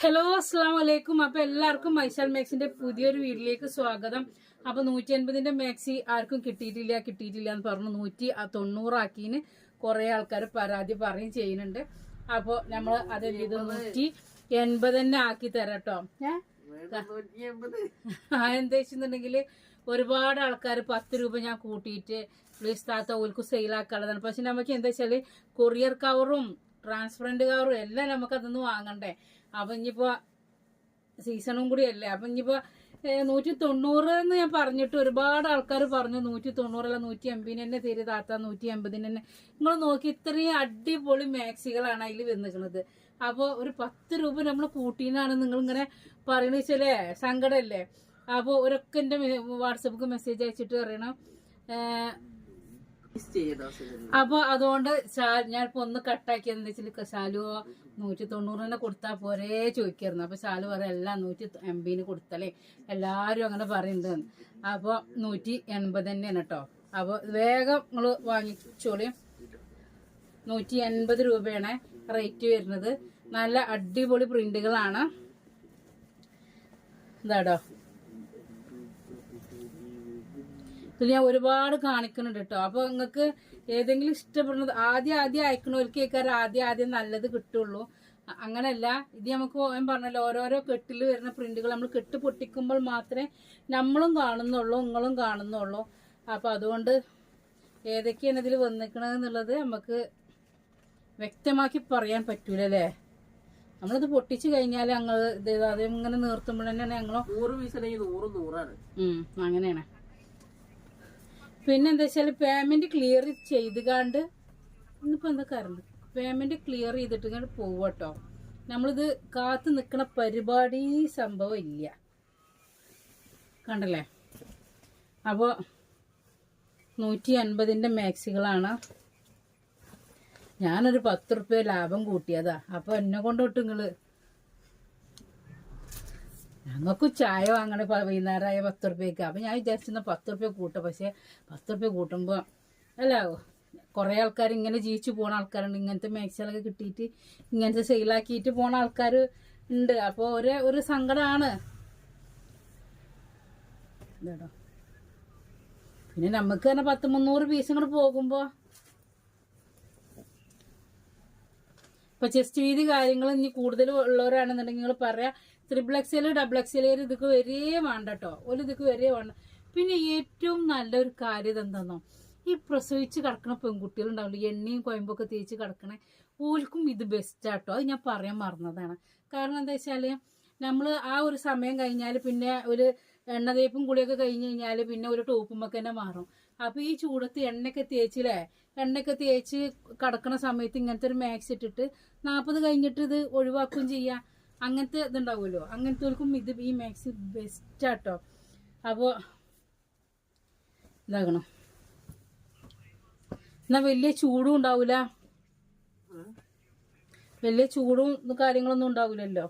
Hello അസ്സാം വലൈക്കും അപ്പോൾ എല്ലാവർക്കും മൈസാൽ മാക്സിന്റെ പുതിയൊരു വീട്ടിലേക്ക് സ്വാഗതം. അപ്പോൾ നൂറ്റി അൻപതിന്റെ മാക്സി ആർക്കും കിട്ടിയിട്ടില്ല കിട്ടിയിട്ടില്ല എന്ന് പറഞ്ഞു നൂറ്റി തൊണ്ണൂറാക്കിന് കുറേ ആൾക്കാർ പരാതി പറയും ചെയ്യുന്നുണ്ട്. അപ്പോൾ നമ്മൾ അത് ഇത് നൂറ്റി എൺപത് തന്നെ ആക്കി തരാട്ടോ. ഏ? ആ, എന്താ ഒരുപാട് ആൾക്കാർ പത്ത് രൂപ ഞാൻ കൂട്ടിയിട്ട് പ്ലീസ് താത്ത ഓൽക്ക് സെയിലാക്കാനുള്ളതാണ് പക്ഷെ നമുക്ക് എന്താ വെച്ചാൽ കൊറിയർ കവറും ട്രാൻസ്ഫറന്റ് കവറും എല്ലാം നമുക്ക് അതൊന്ന് വാങ്ങണ്ടേ. അപ്പൊ ഇനിയിപ്പോ സീസണും കൂടിയല്ലേ അപ്പൊ ഇനിയിപ്പോ നൂറ്റി തൊണ്ണൂറ് എന്ന് ഞാൻ പറഞ്ഞിട്ട് ഒരുപാട് ആൾക്കാർ പറഞ്ഞു നൂറ്റി അല്ല നൂറ്റി എൺപതിന് തന്നെ തീരെ താത്ത നൂറ്റി എൺപതിന് തന്നെ. നിങ്ങൾ നോക്കി ഇത്രയും അടിപൊളി മാക്സികളാണ് അതിൽ വന്നിരിക്കുന്നത്. അപ്പോൾ ഒരു പത്ത് രൂപ നമ്മൾ കൂട്ടിന്നാണ് നിങ്ങൾ ഇങ്ങനെ പറയണ വെച്ചല്ലേ സങ്കടമല്ലേ അപ്പോൾ ഒരൊക്കെ എന്റെ വാട്സപ്പിക്ക് മെസ്സേജ് അയച്ചിട്ട് പറയണം അപ്പോൾ അപ്പൊ അതുകൊണ്ട് ഞാൻ ഞാനിപ്പോ ഒന്ന് കട്ടാക്കിയെന്ന് വെച്ചാൽ ശാലുവോ നൂറ്റി തൊണ്ണൂറിന് കൊടുത്താൽ പോരേ ചോദിക്കായിരുന്നു. അപ്പോൾ ശാലു പറയാം എല്ലാം നൂറ്റി എൺപതിന് കൊടുത്തല്ലേ എല്ലാവരും അങ്ങനെ പറയുന്നുണ്ട് അപ്പോൾ നൂറ്റി എൺപത് തന്നെയാണ് കേട്ടോ. അപ്പോൾ വേഗം നിങ്ങൾ വാങ്ങിച്ചോളി. നൂറ്റി എൺപത് രൂപയാണ് റേറ്റ് വരുന്നത്. നല്ല അടിപൊളി പ്രിന്റുകളാണ് ഇതാടോ ഇതിൽ ഞാൻ ഒരുപാട് കാണിക്കുന്നുണ്ട് കേട്ടോ അപ്പൊ നിങ്ങൾക്ക് ഏതെങ്കിലും ഇഷ്ടപ്പെടുന്നത് ആദ്യം ആദ്യം അയക്കണവർക്ക് കേൾക്കാറ് ആദ്യം ആദ്യം നല്ലത് കിട്ടുള്ളൂ. അങ്ങനെയല്ല അങ്ങനല്ല. ഇത് നമുക്ക് ഞാൻ പറഞ്ഞല്ലോ ഓരോരോ കെട്ടിൽ വരുന്ന പ്രിന്റുകൾ നമ്മൾ കെട്ട് പൊട്ടിക്കുമ്പോൾ മാത്രമേ നമ്മളും കാണുന്നുള്ളൂ നിങ്ങളും കാണുന്നുള്ളൂ. അപ്പൊ അതുകൊണ്ട് ഏതൊക്കെയാണ് ഇതിൽ വന്നിക്കണതെന്നുള്ളത് നമുക്ക് വ്യക്തമാക്കി പറയാൻ പറ്റൂല അല്ലേ നമ്മളിത് പൊട്ടിച്ചു കഴിഞ്ഞാൽ ഞങ്ങൾ ഇത് അത് ഇങ്ങനെ നിർത്തുമ്പോൾ തന്നെയാണ് ഞങ്ങളോ നൂറ് പീസ് അല്ലെങ്കിൽ നൂറ് നൂറാണ്. അങ്ങനെയാണ്. പിന്നെ എന്താ വെച്ചാൽ പേയ്മെന്റ് ക്ലിയർ ചെയ്ത് കാണ്ട് ഇന്നിപ്പോ എന്താ കറണ്ട് പേയ്മെന്റ് ക്ലിയർ ചെയ്തിട്ട് ഇങ്ങനെ പോവട്ടോ. നമ്മളിത് കാത്ത് നിൽക്കണ പരിപാടി സംഭവം ഇല്ല. കണ്ടല്ലേ? അപ്പോ നൂറ്റി അൻപതിന്റെ മാക്സികളാണ് ഞാനൊരു പത്ത് റുപ്യ ലാഭം കൂട്ടിയതാ. അപ്പൊ എന്നെ കൊണ്ടോട്ട് നിങ്ങൾ ഞങ്ങൾക്ക് ചായ വാങ്ങണ വൈകുന്നേരമായ പത്ത് റുപ്യക്ക് അപ്പം ഞാൻ വിചാരിച്ചിരുന്ന പത്ത് റുപ്യ കൂട്ടും. പക്ഷേ പത്ത് റുപ്യ കൂട്ടുമ്പോൾ അല്ല കുറേ ആൾക്കാർ ഇങ്ങനെ ജീവിച്ചു പോണ ആൾക്കാരുണ്ട്. ഇങ്ങനത്തെ മാക്സികളൊക്കെ കിട്ടിയിട്ട് ഇങ്ങനത്തെ സെയിലാക്കിയിട്ട് പോണ ആൾക്കാർ ഉണ്ട്. അപ്പോൾ ഒരേ ഒരു സങ്കടമാണ് ഇതാടോ. പിന്നെ നമുക്ക് തന്നെ പത്ത് മുന്നൂറ് പീസ് ഇങ്ങോട്ട് പോകുമ്പോൾ ഇപ്പൊ ചെസ്റ്റ് വീതി കാര്യങ്ങൾ ഇനി കൂടുതൽ ഉള്ളവരാണെന്നുണ്ടെങ്കിൽ നിങ്ങൾ പറയാ ത്രിബിൾ എക്സൽ ഡബിൾ എക്സൽ ഇതൊക്കെ വരേ വേണ്ട കേട്ടോ ഒരു ഇതൊക്കെ വരേ വേണ്ട. പിന്നെ ഏറ്റവും നല്ലൊരു കാര്യം ഇതെന്താന്നോ? ഈ പ്രസവിച്ച് കിടക്കുന്ന പെൺകുട്ടികളുണ്ടാവില്ല? എണ്ണയും കൊയമ്പൊക്കെ തേച്ച് കിടക്കണേ ഓൽക്കും ഇത് ബെസ്റ്റാട്ടോ. അത് ഞാൻ പറയാൻ മറന്നതാണ്. കാരണം എന്താ വെച്ചാൽ നമ്മൾ ആ ഒരു സമയം കഴിഞ്ഞാൽ പിന്നെ ഒരു എണ്ണ തേപ്പും കൂടിയൊക്കെ കഴിഞ്ഞ് കഴിഞ്ഞാൽ പിന്നെ ഒരു ടോപ്പുമൊക്കെ തന്നെ മാറും. അപ്പോൾ ഈ ചൂടത്ത് എണ്ണയൊക്കെ തേച്ചില്ലേ? എണ്ണയൊക്കെ തേച്ച് കിടക്കണ സമയത്ത് ഇങ്ങനത്തെ ഒരു മാക്സ് ഇട്ടിട്ട് നാൽപ്പത് കഴിഞ്ഞിട്ട് ഇത് ഒഴിവാക്കുകയും ചെയ്യാം. അങ്ങനത്തെ ഇതുണ്ടാവുമല്ലോ. അങ്ങനത്തെ ഇത് ഈ മാക്സ് ബെസ്റ്റാട്ടോ അപ്പോൾ ഇതാകണം. എന്നാ വലിയ ചൂടും ഉണ്ടാവില്ല വലിയ ചൂടും കാര്യങ്ങളൊന്നും ഉണ്ടാവില്ലല്ലോ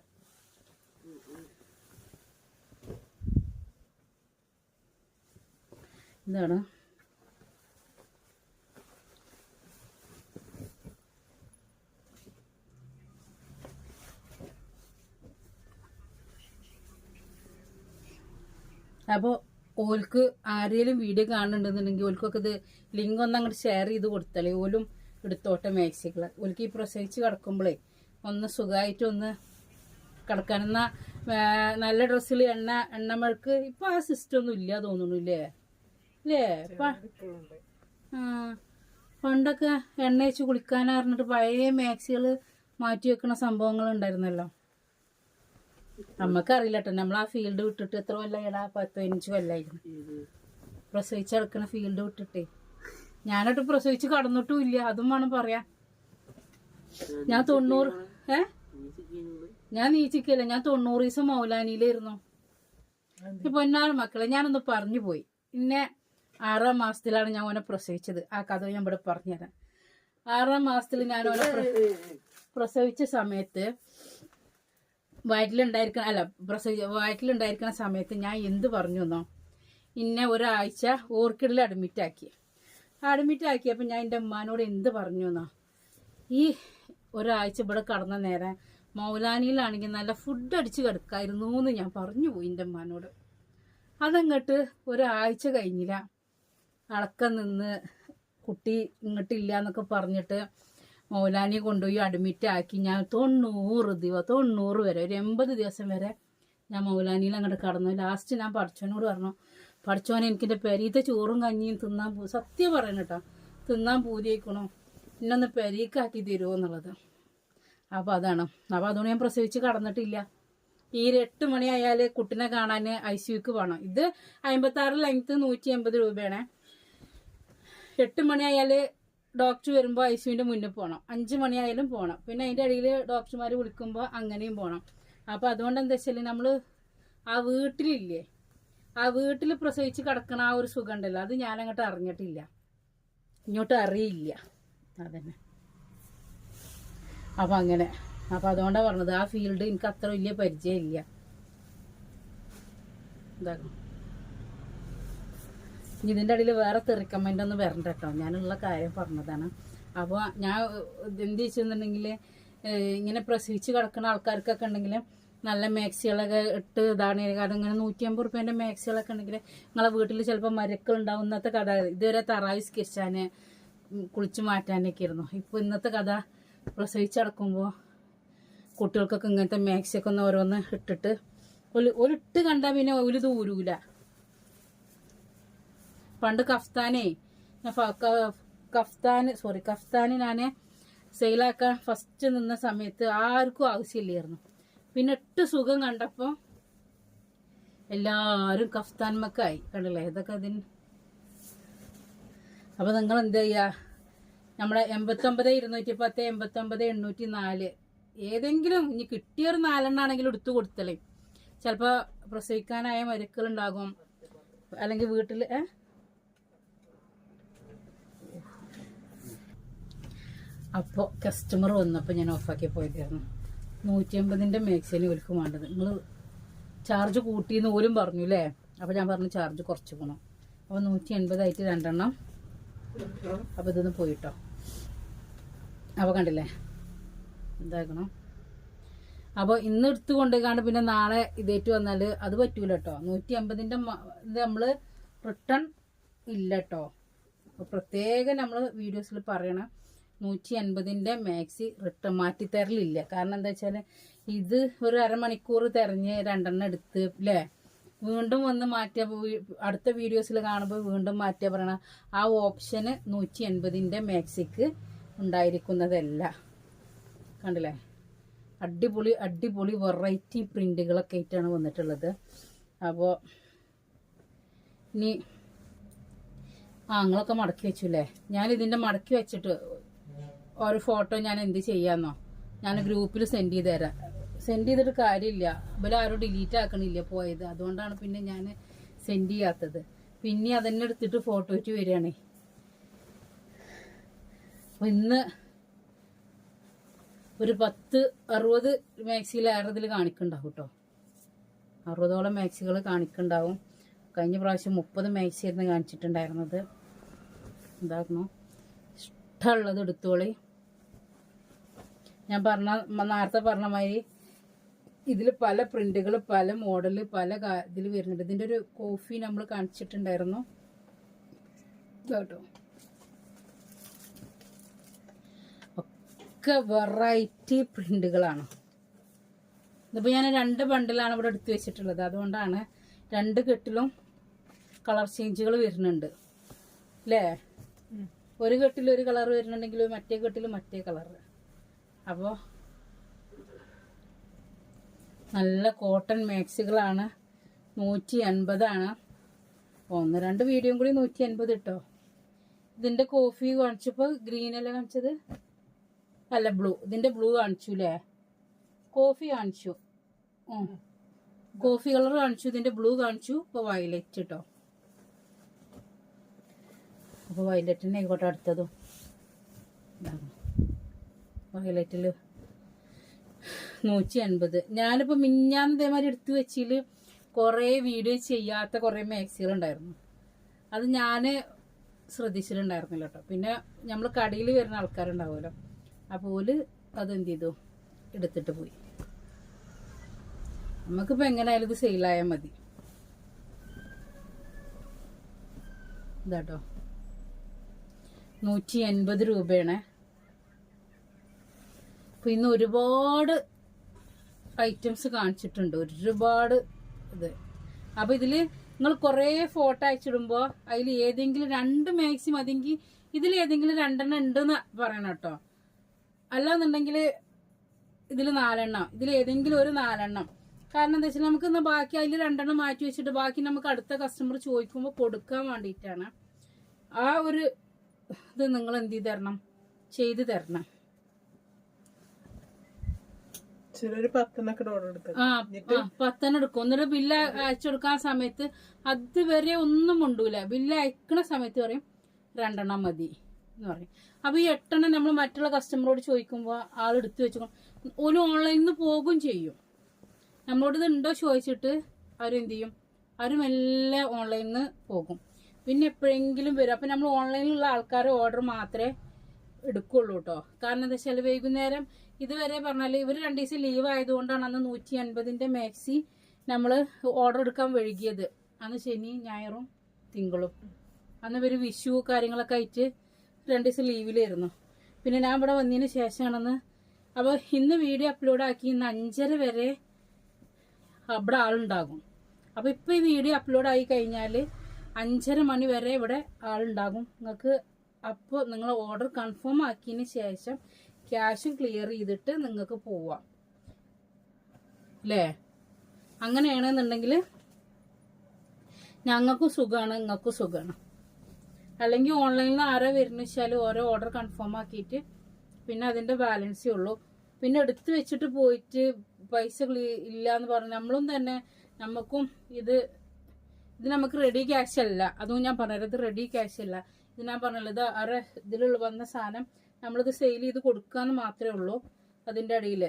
ഇതാണ്. അപ്പോൾ ഓൽക്ക് ആരെങ്കിലും വീഡിയോ കാണുന്നുണ്ടെന്നുണ്ടെങ്കിൽ ഓൽക്കൊക്കെ ഇത് ലിങ്ക് ഒന്ന് അങ്ങോട്ട് ഷെയർ ചെയ്ത് കൊടുത്താലേ ഓലും എടുത്തോട്ടെ മാക്സികൾ ഓൽക്ക് ഈ പ്രസവിച്ച് കിടക്കുമ്പോഴേ ഒന്ന് സുഖമായിട്ട് ഒന്ന് എന്നാൽ നല്ല ഡ്രസ്സിൽ എണ്ണ എണ്ണമഴക്ക് ഇപ്പൊ ആ സിസ്റ്റം ഒന്നും ഇല്ല തോന്നുന്നു ഇല്ലേ? ഇല്ലേ? പണ്ടൊക്കെ എണ്ണ വെച്ച് കുളിക്കാൻ പറഞ്ഞിട്ട് പഴയ മാക്സികൾ മാറ്റി വെക്കുന്ന സംഭവങ്ങൾ ഉണ്ടായിരുന്നല്ലോ. നമുക്കറിയില്ല കേട്ടോ നമ്മൾ ആ ഫീൽഡ് വിട്ടിട്ട് എത്ര കൊല്ലായിടാ പത്ത് പതിനഞ്ച് കൊല്ലായിരുന്നു പ്രസവിച്ച് ഫീൽഡ് വിട്ടിട്ടേ. ഞാനോട്ട് പ്രസവിച്ച് കടന്നിട്ടും ഇല്ല അതും വേണം പറയാൻ. ഞാൻ തൊണ്ണൂറ് ഏ? ഞാൻ നീച്ചിക്കല്ല ഞാൻ തൊണ്ണൂറ് ദിവസം മൗലാനിയിലായിരുന്നു പൊന്നാറ് മക്കളെ ഞാനൊന്ന് പറഞ്ഞു പോയി. പിന്നെ ആറാം മാസത്തിലാണ് ഞാൻ ഓനെ പ്രസവിച്ചത്. ആ കഥ ഞാൻ ഇവിടെ പറഞ്ഞുതരാം. ആറാം മാസത്തിൽ ഞാൻ ഓനെ പ്രസവിച്ച സമയത്ത് വയറ്റിലുണ്ടായിരിക്കണ അല്ല പ്രസവി വയറ്റിലുണ്ടായിരിക്കണ സമയത്ത് ഞാൻ എന്ത് പറഞ്ഞു എന്നോ ഇന്നെ ഒരാഴ്ച ഓർക്കിഡിൽ അഡ്മിറ്റ് ആക്കി അഡ്മിറ്റ് ആക്കിയപ്പോൾ ഞാൻ എന്റെ ഉമ്മാനോട് എന്ത് പറഞ്ഞു എന്നോ ഈ ഒരാഴ്ച ഇവിടെ കടന്ന നേരം മൗലാനിയിലാണെങ്കിൽ നല്ല ഫുഡ് അടിച്ച് കിടക്കായിരുന്നു എന്ന് ഞാൻ പറഞ്ഞു പോയി എന്റെ ഉമ്മാനോട്. അതങ്ങോട്ട് ഒരാഴ്ച കഴിഞ്ഞില്ല. അളക്കം നിന്ന് കുട്ടി ഇങ്ങോട്ടില്ല എന്നൊക്കെ പറഞ്ഞിട്ട് മൗലാനിയെ കൊണ്ടുപോയി അഡ്മിറ്റ് ആക്കി ഞാൻ തൊണ്ണൂറ് ദിവസം തൊണ്ണൂറ് വരെ ഒരു എൺപത് ദിവസം വരെ ഞാൻ മൗലാനിയിൽ അങ്ങോട്ട് കടന്നു. ലാസ്റ്റ് ഞാൻ പഠിച്ചവനോട് പറഞ്ഞു പഠിച്ചവനെ എനിക്കിന്റെ പെരീത്തെ ചോറും കഞ്ഞിയും തിന്നാൻ പോ സത്യം പറയണം കേട്ടോ. തിന്നാൻ പൂതിയേക്കണോ എന്നൊന്ന് പെരീക്കാക്കി തരുമോ എന്നുള്ളത്. അപ്പോൾ അതാണ്. അപ്പോൾ അതുകൊണ്ട് ഞാൻ പ്രസവിച്ച് കടന്നിട്ടില്ല. ഈ എട്ട് മണിയായാൽ കുട്ടിനെ കാണാൻ ഐ സിയുക്ക് വേണം ഇത് അമ്പത്താറ് ലെങ്ത്ത് നൂറ്റി എൺപത് രൂപയാണ്. എട്ട് മണിയായാൽ ഡോക്ടർ വരുമ്പോൾ ഐ സിയുവിന്റെ മുന്നിൽ പോകണം അഞ്ച് മണിയായാലും പോകണം പിന്നെ അതിന്റെ ഇടയിൽ ഡോക്ടർമാർ വിളിക്കുമ്പോൾ അങ്ങനെയും പോകണം അപ്പോൾ അതുകൊണ്ട് എന്താ വെച്ചാൽ നമ്മൾ ആ വീട്ടിലില്ലേ? ആ വീട്ടിൽ പ്രസവിച്ച് കിടക്കണ ആ ഒരു സുഖം ഉണ്ടല്ലോ. അത് ഞാനങ്ങോട്ട് അറിഞ്ഞിട്ടില്ല. ഇങ്ങോട്ട് അറിയില്ല. അതന്നെ. അപ്പം അങ്ങനെ. അപ്പം അതുകൊണ്ടാണ് പറഞ്ഞത്. ആ ഫീൽഡ് എനിക്ക് അത്ര വലിയ പരിചയമില്ല. ഇനി ഇതിന്റെ ഇടയിൽ വേറെ തെറിക്കമെന്റ് ഒന്നും വരണ്ട കേട്ടോ ഞാനുള്ള കാര്യം പറഞ്ഞതാണ്. അപ്പോൾ ഞാൻ എന്ത് ചെയ്യുന്നുണ്ടെങ്കിൽ ഇങ്ങനെ പ്രസവിച്ച് കിടക്കുന്ന ആൾക്കാർക്കൊക്കെ ഉണ്ടെങ്കിൽ നല്ല മാക്സികളൊക്കെ ഇട്ട് ഇതാണ്. കാരണം ഇങ്ങനെ നൂറ്റി അമ്പത് റുപ്യേന്റെ മാക്സികളൊക്കെ ഉണ്ടെങ്കിൽ നിങ്ങളെ വീട്ടിൽ ചിലപ്പോൾ മരക്കൾ ഉണ്ടാവും. ഇന്നത്തെ കഥ ഇതുവരെ തറായി സ്കെച്ചാൻ കുളിച്ച് മാറ്റാനൊക്കെ ആയിരുന്നു. ഇപ്പോൾ ഇന്നത്തെ കഥ പ്രസവിച്ചടക്കുമ്പോൾ കുട്ടികൾക്കൊക്കെ ഇങ്ങനത്തെ മാക്സിയൊക്കെ ഒന്ന് ഓരോന്ന് ഇട്ടിട്ട് ഒരു ഒരിട്ട് കണ്ടാൽ പിന്നെ ഒരു ദൂരൂല പണ്ട് കഫ്താനേ ഞാൻ കഫ്താന് സോറി കഫ്താന് ഞാൻ സെയിലാക്കാൻ ഫസ്റ്റ് നിന്ന സമയത്ത് ആർക്കും ആവശ്യമില്ലായിരുന്നു. പിന്നെ എട്ട് സുഖം കണ്ടപ്പോൾ എല്ലാവരും കഫ്താൻമക്കായി. കണ്ടില്ലേ? ഇതൊക്കെ അതിന് അപ്പോൾ നിങ്ങൾ എന്ത് ചെയ്യുക നമ്മുടെ എൺപത്തൊമ്പത് ഇരുന്നൂറ്റി പത്ത് എൺപത്തൊമ്പത് എണ്ണൂറ്റി നാല് ഏതെങ്കിലും ഇനി കിട്ടിയ ഒരു നാലെണ്ണാണെങ്കിലും എടുത്തു കൊടുത്തളേ ചിലപ്പോൾ പ്രസവിക്കാനായ മരുക്കളുണ്ടാകും അല്ലെങ്കിൽ വീട്ടിൽ ഏ? അപ്പോൾ കസ്റ്റമർ വന്നപ്പോൾ ഞാൻ ഓഫാക്കി പോയതായിരുന്നു. നൂറ്റി അമ്പതിന്റെ മാക്സിന് ഒരിക്കും വേണ്ടത്. നിങ്ങൾ ചാർജ് കൂട്ടിയെന്ന് പോലും പറഞ്ഞു അല്ലേ അപ്പോൾ ഞാൻ പറഞ്ഞു ചാർജ് കുറച്ച് പോകണം അപ്പോൾ നൂറ്റി എൺപതായിട്ട് രണ്ടെണ്ണം അപ്പോൾ ഇതൊന്ന് പോയിട്ടോ. അപ്പോൾ കണ്ടില്ലേ? എന്താക്കണം? അപ്പോൾ ഇന്ന് എടുത്ത് കൊണ്ടുപോയിക്കാണ്ട് പിന്നെ നാളെ ഇതേറ്റ് വന്നാൽ അത് പറ്റൂല കേട്ടോ നൂറ്റി അമ്പതിന്റെ ഇത് നമ്മൾ റിട്ടേൺ ഇല്ല കേട്ടോ അപ്പോൾ പ്രത്യേകം നമ്മൾ വീഡിയോസിൽ പറയണം. നൂറ്റി അൻപതിന്റെ മാക്സി റിട്ടേൺ മാറ്റി തരലില്ല. കാരണം എന്താ വെച്ചാൽ ഇത് ഒരു അരമണിക്കൂർ തിരഞ്ഞ് രണ്ടെണ്ണം എടുത്ത് അല്ലേ വീണ്ടും വന്ന് മാറ്റിയ അടുത്ത വീഡിയോസിൽ കാണുമ്പോൾ വീണ്ടും മാറ്റിയ പറയണ ആ ഓപ്ഷന് നൂറ്റി എൺപതിന്റെ മാക്സിക്ക് ഉണ്ടായിരിക്കുന്നതല്ല. കണ്ടില്ലേ? അടിപൊളി അടിപൊളി വെറൈറ്റി പ്രിന്റുകളൊക്കെ ആയിട്ടാണ് വന്നിട്ടുള്ളത്. അപ്പോൾ ഇനി ആ നിങ്ങളൊക്കെ മടക്കി വെച്ചു അല്ലേ ഞാനിതിന്റെ മടക്കി വെച്ചിട്ട് ഒരു ഫോട്ടോ ഞാൻ എന്ത് ചെയ്യാന്നോ? ഞാൻ ഗ്രൂപ്പിൽ സെൻഡ് ചെയ്ത് തരാം. സെൻഡ് ചെയ്തിട്ട് കാര്യമില്ല. ഇവരെ ആരും ഡിലീറ്റ് ആക്കണില്ല പോയത്. അതുകൊണ്ടാണ് പിന്നെ ഞാൻ സെൻഡ് ചെയ്യാത്തത്. പിന്നെ അതന്നെ എടുത്തിട്ട് ഫോട്ടോയ്ക്ക് വരികയാണേ. ഇന്ന് ഒരു പത്ത് അറുപത് മാക്സിയിലേറെ ഇതിൽ കാണിക്കുന്നുണ്ടാവും കേട്ടോ അറുപതോളം മാക്സികൾ കാണിക്കുന്നുണ്ടാവും കഴിഞ്ഞ പ്രാവശ്യം മുപ്പത് മാക്സി ആയിരുന്നു കാണിച്ചിട്ടുണ്ടായിരുന്നത്. എന്താക്കണോ ഇഷ്ടമുള്ളത് എടുത്തോളി. ഞാൻ പറഞ്ഞ നേരത്തെ പറഞ്ഞ മാതിരി ഇതിൽ പല പ്രിന്റുകൾ പല മോഡൽ പല ഇതിൽ വരുന്നുണ്ട്. ഇതിന്റെ ഒരു കോഫി നമ്മൾ കാണിച്ചിട്ടുണ്ടായിരുന്നു. കേട്ടോ ഒക്കെ വെറൈറ്റി പ്രിന്റുകളാണ്. ഇതിപ്പോൾ ഞാൻ രണ്ട് ബണ്ടിലാണ് ഇവിടെ എടുത്തു വെച്ചിട്ടുള്ളത്. അതുകൊണ്ടാണ് രണ്ട് കെട്ടിലും കളർ ചേഞ്ചുകൾ വരുന്നുണ്ട്. അല്ലേ ഒരു കെട്ടിലൊരു കളർ വരുന്നുണ്ടെങ്കിൽ മറ്റേ കെട്ടിൽ മറ്റേ കളർ അപ്പോൾ നല്ല കോട്ടൺ മാക്സികളാണ് നൂറ്റി അൻപതാണ് ഒന്ന് രണ്ട് വീഡിയോയും കൂടി നൂറ്റി അൻപത് കിട്ടോ ഇതിന്റെ കോഫി കാണിച്ചപ്പോൾ ഗ്രീൻ അല്ല കാണിച്ചത്? അല്ല ബ്ലൂ ഇതിന്റെ ബ്ലൂ കാണിച്ചു അല്ലേ കോഫി കാണിച്ചു. കോഫി കളർ കാണിച്ചു. ഇതിന്റെ ബ്ലൂ കാണിച്ചു. ഇപ്പോൾ വയലറ്റ് കേട്ടോ അപ്പോൾ വയലറ്റിന് ആയിക്കോട്ടെ അടുത്തതും. വയലറ്റിൽ നൂറ്റി അൻപത് ഞാനിപ്പോൾ മിഞ്ഞാന്ന് ഇതേമാതിരി എടുത്തു കുറേ വീഡിയോ ചെയ്യാത്ത കുറേ മാക്സികൾ ഉണ്ടായിരുന്നു അത് ഞാൻ ശ്രദ്ധിച്ചിട്ടുണ്ടായിരുന്നില്ല കേട്ടോ പിന്നെ നമ്മൾ കടയിൽ വരുന്ന ആൾക്കാരുണ്ടാവുമല്ലോ. അപ്പോൾ ഓൽ അതെന്ത് ചെയ്തു എടുത്തിട്ട് പോയി. നമുക്കിപ്പോൾ എങ്ങനെയായാലും ഇത് സെയിലായാൽ മതി. ഇതാട്ടോ. നൂറ്റി എൺപത് രൂപയാണ് അപ്പൊ ഇന്ന് ഒരുപാട് ഐറ്റംസ് കാണിച്ചിട്ടുണ്ട്. ഒരുപാട് ഇത്. അപ്പൊ ഇതിൽ നിങ്ങൾ കുറേ ഫോട്ടോ അയച്ചിടുമ്പോ അതിൽ ഏതെങ്കിലും രണ്ട് മാക്സിമം അതെങ്കിൽ ഇതിൽ ഏതെങ്കിലും രണ്ടെണ്ണം ഉണ്ടെന്ന് പറയണം കേട്ടോ. അല്ലാന്നുണ്ടെങ്കിൽ ഇതിൽ നാലെണ്ണം ഇതിൽ ഏതെങ്കിലും ഒരു നാലെണ്ണം. കാരണം എന്താ വെച്ചാൽ നമുക്ക് ഇന്ന് ബാക്കി അതിൽ രണ്ടെണ്ണം മാറ്റി വെച്ചിട്ട് ബാക്കി നമുക്ക് അടുത്ത കസ്റ്റമർ ചോദിക്കുമ്പോൾ കൊടുക്കാൻ വേണ്ടിയിട്ടാണ്. ആ ഒരു ഇത് നിങ്ങൾ എന്ത് ചെയ്ത് തരണം? ചെയ്തു തരണം ചിലര് പത്തെണ്ണൊക്കെ ഓർഡർ എടുക്കും ആ പത്തെണ്ണം എടുക്കും. എന്നിട്ട് ബില്ല് അയച്ചു കൊടുക്കാൻ സമയത്ത് അതുവരെ ഒന്നും കൊണ്ടൂല ബില്ല് അയക്കണ സമയത്ത് പറയും രണ്ടെണ്ണം മതി എന്ന് പറയും. അപ്പൊ ഈ എട്ടെണ്ണം നമ്മൾ മറ്റുള്ള കസ്റ്റമറോട് ചോദിക്കുമ്പോൾ ആൾ എടുത്തു വെച്ചു ഒരു ഓൺലൈനിൽ നിന്ന് പോകും ചെയ്യും. നമ്മളോട് ഇത് ഉണ്ടോ ചോദിച്ചിട്ട് അവരെന്ത് ചെയ്യും? അവരും എല്ലാം ഓൺലൈനിൽ നിന്ന് പോകും. പിന്നെ എപ്പോഴെങ്കിലും വരും. അപ്പൊ നമ്മൾ ഓൺലൈനിലുള്ള ആൾക്കാരെ ഓർഡർ മാത്രമേ എടുക്കുള്ളൂ കേട്ടോ കാരണം എന്താ വെച്ചാൽ വൈകുന്നേരം ഇതുവരെ പറഞ്ഞാൽ ഇവർ രണ്ട് ദിവസം ലീവ് ആയതുകൊണ്ടാണ് അന്ന് നൂറ്റി അൻപതിന്റെ മാക്സി നമ്മൾ ഓർഡർ എടുക്കാൻ വൈകിയത്. അന്ന് ശനി ഞായറും തിങ്കളും. അന്ന് ഇവർ വിഷു കാര്യങ്ങളൊക്കെ ആയിട്ട് രണ്ട് ദിവസം ലീവിലായിരുന്നു പിന്നെ ഞാൻ ഇവിടെ വന്നതിന് ശേഷമാണെന്ന് അപ്പോൾ ഇന്ന് വീഡിയോ അപ്ലോഡ് ആക്കി ഇന്ന് അഞ്ചര വരെ അവിടെ ആളുണ്ടാകും. അപ്പോൾ ഇപ്പോൾ ഈ വീഡിയോ അപ്ലോഡ് ആയി കഴിഞ്ഞാൽ അഞ്ചര മണി വരെ ഇവിടെ ആളുണ്ടാകും. നിങ്ങൾക്ക് അപ്പോൾ നിങ്ങൾ ഓർഡർ കൺഫേം ആക്കിയതിന് ശേഷം ക്യാഷും ക്ലിയർ ചെയ്തിട്ട് നിങ്ങൾക്ക് പോവാം. അല്ലേ അങ്ങനെയാണെന്നുണ്ടെങ്കിൽ ഞങ്ങൾക്കും സുഖമാണ് നിങ്ങൾക്കും സുഖമാണ് അല്ലെങ്കിൽ ഓൺലൈനിൽ ആരോ വരുന്ന വെച്ചാൽ ഓരോ ഓർഡർ കൺഫേം ആക്കിയിട്ട് പിന്നെ അതിന്റെ ബാലൻസേ ഉള്ളൂ. പിന്നെ എടുത്തു വെച്ചിട്ട് പോയിട്ട് പൈസ ഇല്ല എന്ന് പറഞ്ഞു നമ്മളും തന്നെ നമുക്കും ഇത് ഇത് നമുക്ക് റെഡി ക്യാഷ് അല്ല. അതും ഞാൻ പറഞ്ഞത് റെഡി ക്യാഷ് അല്ല. ഇത് ഞാൻ പറഞ്ഞല്ലോ ഇത് ആരെ ഇതിലുള്ള വന്ന സാധനം നമ്മളിത് സെയിൽ ചെയ്ത് കൊടുക്കാന്ന് മാത്രമേ ഉള്ളൂ അതിന്റെ ഇടയിൽ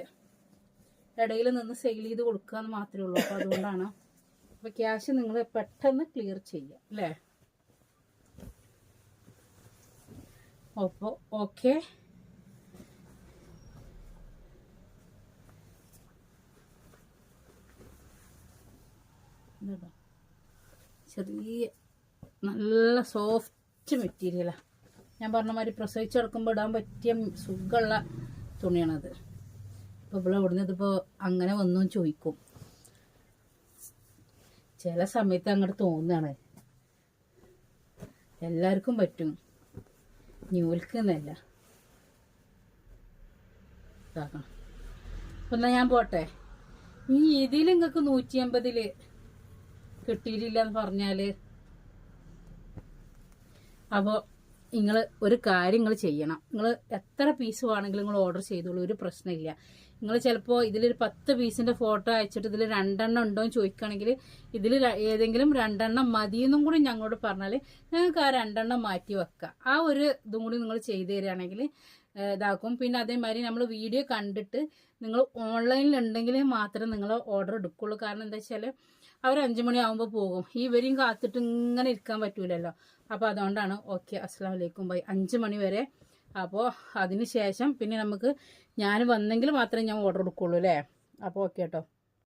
ഇടയിൽ നിന്ന് സെയിൽ ചെയ്ത് കൊടുക്കാന്ന് മാത്രമേ ഉള്ളൂ. അപ്പോൾ അതുകൊണ്ടാണ്. അപ്പോൾ ക്യാഷ് നിങ്ങൾ പെട്ടെന്ന് ക്ലിയർ ചെയ്യുക അല്ലേ? അപ്പോൾ ഓക്കെ ചെറിയ നല്ല സോഫ്റ്റ് മെറ്റീരിയലാണ് ഞാൻ പറഞ്ഞ മാതിരി പ്രസവിച്ച് കിടക്കുമ്പോൾ ഇടാൻ പറ്റിയ സുഖമുള്ള തുണിയാണത്. ഇപ്പോൾ ഇവിടെ ഇവിടുന്ന് ഇതിപ്പോൾ അങ്ങനെ വന്നും ചോദിക്കും. ചില സമയത്ത് അങ്ങോട്ട് തോന്നുകയാണ് എല്ലാവർക്കും പറ്റും. ന്യൂൽക്കുന്നല്ല ഇതാക്കണം. അപ്പം എന്നാൽ ഞാൻ പോട്ടെ. ഈ ഇതിൽ നിങ്ങൾക്ക് നൂറ്റി അമ്പതിൽ കിട്ടിയിട്ടില്ല എന്ന് പറഞ്ഞാൽ അപ്പോൾ നിങ്ങൾ ഒരു കാര്യം നിങ്ങൾ ചെയ്യണം. നിങ്ങൾ എത്ര പീസ് വേണമെങ്കിലും നിങ്ങൾ ഓർഡർ ചെയ്തോളൂ ഒരു പ്രശ്നമില്ല. നിങ്ങൾ ചിലപ്പോൾ ഇതിലൊരു പത്ത് പീസിന്റെ ഫോട്ടോ അയച്ചിട്ട് ഇതിൽ രണ്ടെണ്ണം ഉണ്ടോ എന്ന് ചോദിക്കുകയാണെങ്കിൽ ഇതിൽ ഏതെങ്കിലും രണ്ടെണ്ണം മതിയെന്നും കൂടി ഞങ്ങളോട് പറഞ്ഞാൽ ഞങ്ങൾക്ക് ആ രണ്ടെണ്ണം മാറ്റി വെക്കുക ആ ഒരു ഇതും കൂടി നിങ്ങൾ ചെയ്തു തരികയാണെങ്കിൽ ഇതാക്കും. പിന്നെ അതേമാതിരി നമ്മൾ വീഡിയോ കണ്ടിട്ട് നിങ്ങൾ ഓൺലൈനിൽ ഉണ്ടെങ്കിൽ മാത്രമേ നിങ്ങൾ ഓർഡർ എടുക്കുള്ളൂ. കാരണം എന്താ വെച്ചാൽ അവർ അഞ്ചു മണിയാവുമ്പോൾ പോകും. ഇവരെയും കാത്തിട്ട് ഇങ്ങനെ ഇരിക്കാൻ പറ്റൂലല്ലോ. അപ്പോൾ അതുകൊണ്ടാണ് ഓക്കെ അസ്സാം വലൈക്കും ബൈ. അഞ്ച് മണി വരെ. അപ്പോൾ അതിന് ശേഷം പിന്നെ നമുക്ക് ഞാൻ വന്നെങ്കിൽ മാത്രമേ ഞാൻ ഓർഡർ എടുക്കുള്ളൂ അല്ലേ? അപ്പോൾ ഓക്കെ കേട്ടോ